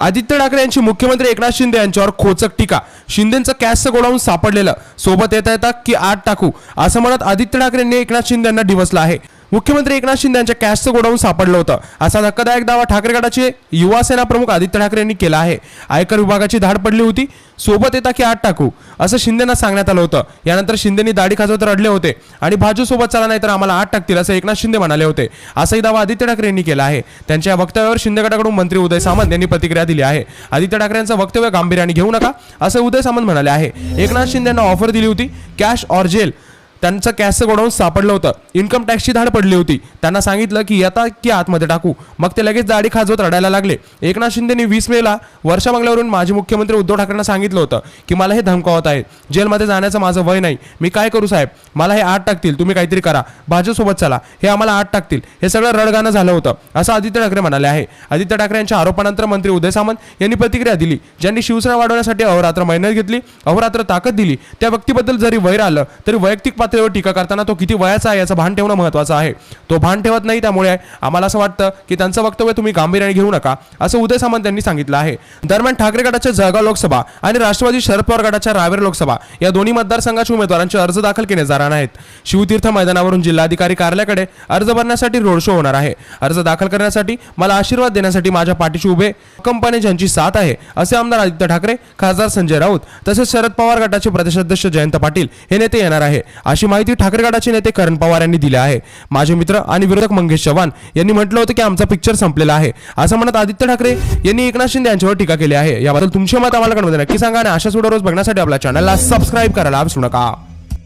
आदित्य ठाकरे यांची मुख्यमंत्री एकनाथ शिंदे यांच्यावर खोचक टीका. शिंदेचं कॅशचं गोडाऊन सापडलेलं. सोबत येता येता की आत टाकू? असं म्हणत आदित्य ठाकरे यांनी एकनाथ शिंदे यांना डिवसलं आहे. मुख्यमंत्री एकनाथ शिंदे यांच्या कॅशचं गोडाऊन सापडलं होतं. असा धक्कादायक दावा ठाकरे गटाचे युवासेना प्रमुख आदित्य ठाकरे यांनी केला आहे. आयकर विभागाची धाड पडली होती. सोबत येता की आत टाकू असं शिंदेना सांगण्यात आलं होतं. यानंतर शिंदेनी दाढी खाजवत रडले होते आणि भाजूसोबत चला नाही तर आम्हाला आत टाकतील असं एकनाथ शिंदे म्हणाले होते. असाही दावा आदित्य ठाकरे यांनी केला आहे. त्यांच्या या वक्तव्यावर शिंदे गटाकडून मंत्री उदय सामंत यांनी प्रतिक्रिया दिली आहे. आदित्य ठाकरे यांचं वक्तव्य गांभीर्याने घेऊ नका असं उदय सामंत म्हणाले आहे. एकनाथ शिंदे यांना ऑफर दिली होती कॅश ऑर जेल. त्यांचं कॅशचं गोडाऊन सापडलं होतं. इन्कम टॅक्सची धाड पडली होती. त्यांना सांगितलं की येता की आतमध्ये टाकू. मग ते लगेच दाढी खाजवत रडायला लागले. एकनाथ शिंदेनी वीस मेला वर्षा बंगल्यावरून माजी मुख्यमंत्री उद्धव ठाकरेंना सांगितलं होतं की मला हे धमकावत आहे जेलमध्ये जाण्याचं माझं वय नाही. मी काय करू साहेब? मला हे आठ टाकतील. तुम्ही काहीतरी करा. भाजपसोबत चला. हे आम्हाला आठ टाकतील. हे सगळं रडगाणं झालं होतं. असं आदित्य ठाकरे म्हणाले आहे. आदित्य ठाकरे यांच्या आरोपानंतर मंत्री उदय सामंत यांनी प्रतिक्रिया दिली. ज्यांनी शिवसेना वाढवण्यासाठी अहोरात्र मेहनत घेतली अहोरात्र ताकद दिली. त्या व्यक्तीबद्दल जरी वैर आलं तरी वैयक्तिक पातळीवर टीका करताना तो किती वयाचा आहे याचं भान ठेवणं महत्वाचं आहे. तो भान ठेवत नाही त्यामुळे आम्हाला असं वाटतं की त्यांचं वक्तव्य तुम्ही गांभीर्याने घेऊ नका असं उदय सामंत यांनी सांगितलं आहे. दरम्यान ठाकरे गटाच्या जळगाव लोकसभा आणि राष्ट्रवादी शरद पवार गटाच्या रावेर लोकसभा या दोन्ही मतदारसंघाच्या उमेदवारांचे अर्ज दाखल केले जाणार आहेत शिवतीर्थ मैदानावरून जिल्हाधिकारी कार्यालयाकडे अर्ज भरण्यासाठी रोड शो होणार आहे. अर्ज दाखल करण्यासाठी मला आशीर्वाद देण्यासाठी माझ्या पाठीशी उभे कंपनी ज्यांची साथ आहे असे आमदार आदित्य ठाकरे खासदार संजय राऊत तसेच शरद पवार गटाचे प्रदेशाध्यक्ष जयंत पाटील हे नेते येणार आहे. अशी माहिती ठाकरे गटाचे नेते करण पवार यांनी दिली आहे. माझे मित्र आणि विरोधक मंगेश चव्हाण यांनी म्हटलं होतं की आमचा पिक्चर संपलेला आहे. असं म्हणत आदित्य ठाकरे यांनी एकनाथ शिंदे यांच्यावर टीका केली आहे. याबद्दल तुमचे मत आम्हाला कळवते नक्की सांगा आणि अशा सुद्धा रोज बघण्यासाठी आपल्या चॅनलला सबस्क्राईब करायला विसरू नका.